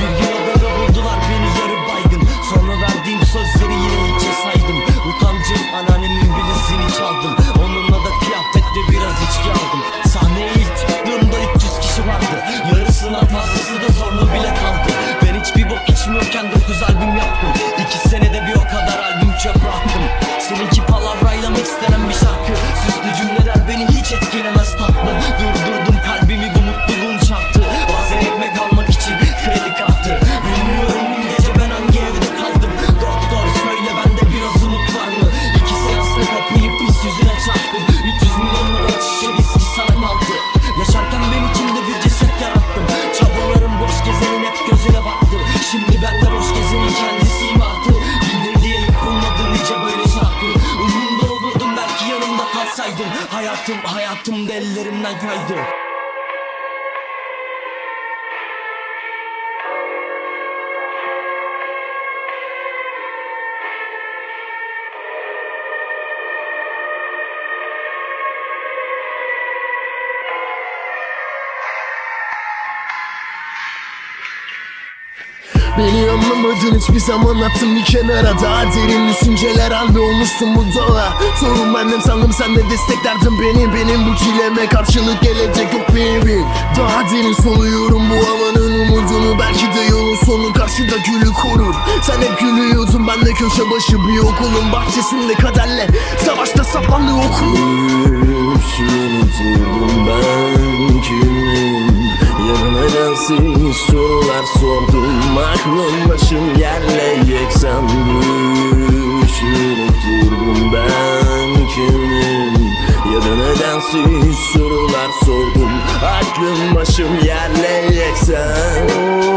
Bir gün odada buldular beni yarı baygın. Sonra verdiğim sözleri yine hiçe saydım. Utancım anneannemin bileziğini çaldım. Onunla da kıyafetle biraz içki aldım. Sahneye ilk çıktığımda 300 kişi vardı. Yarısından fazlası da zorlu bile kaldı. Ben hiçbir bok içmiyorken 9 albüm yaptım. İki senede bir o kadar albüm çöp attım. Seninki palavrayla istenen bir şarkı. Süslü cümleler beni hiç etkilemez Şimdi ben de boş gezenin kendisiyim artık Bildir diye yapılmadı nice böyle şarkı. Umurumda olurdum belki yanımda kalsaydım. Hayatım hayatım da ellerimden kaydı Beni anlamadın hiçbir zaman attım bir kenara. Daha derin düşünceler halde olmuşsun bu doğa. Sorun bendim sandım sen de desteklerdin beni. Benim bu çileme karşılık gelecek yok baby. Daha derin soluyorum bu havanın umudunu. Belki de yolun sonu karşıda gülü korur. Sen hep gülüyordun ben de köşe başı bir okulun bahçesinde kaderle Savaşta saplandı okul. Unuturdum ben kimim Yarın nedensiz sorular sordum Aklım başım yerle yeksan düş Unuturdum ben kimim Yarın nedensiz sorular sordum. Aklım başım yerle yeksan.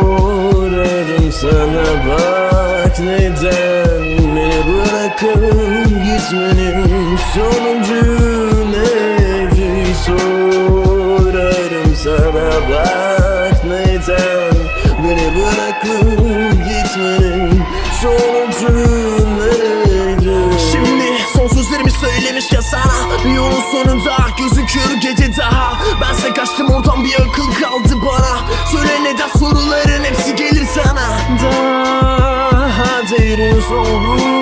Uğradım sana bak neden Beni bırakıp gitmenin sonucu gitmenin sonucu neydi Şimdi son sözlerimi söylemişken sana. Bir yolun sonunda gözüküyor gece daha. Bense kaçtım oradan bir akıl kaldı bana. Söyle neden soruların hepsi gelir sana. Daha derin soru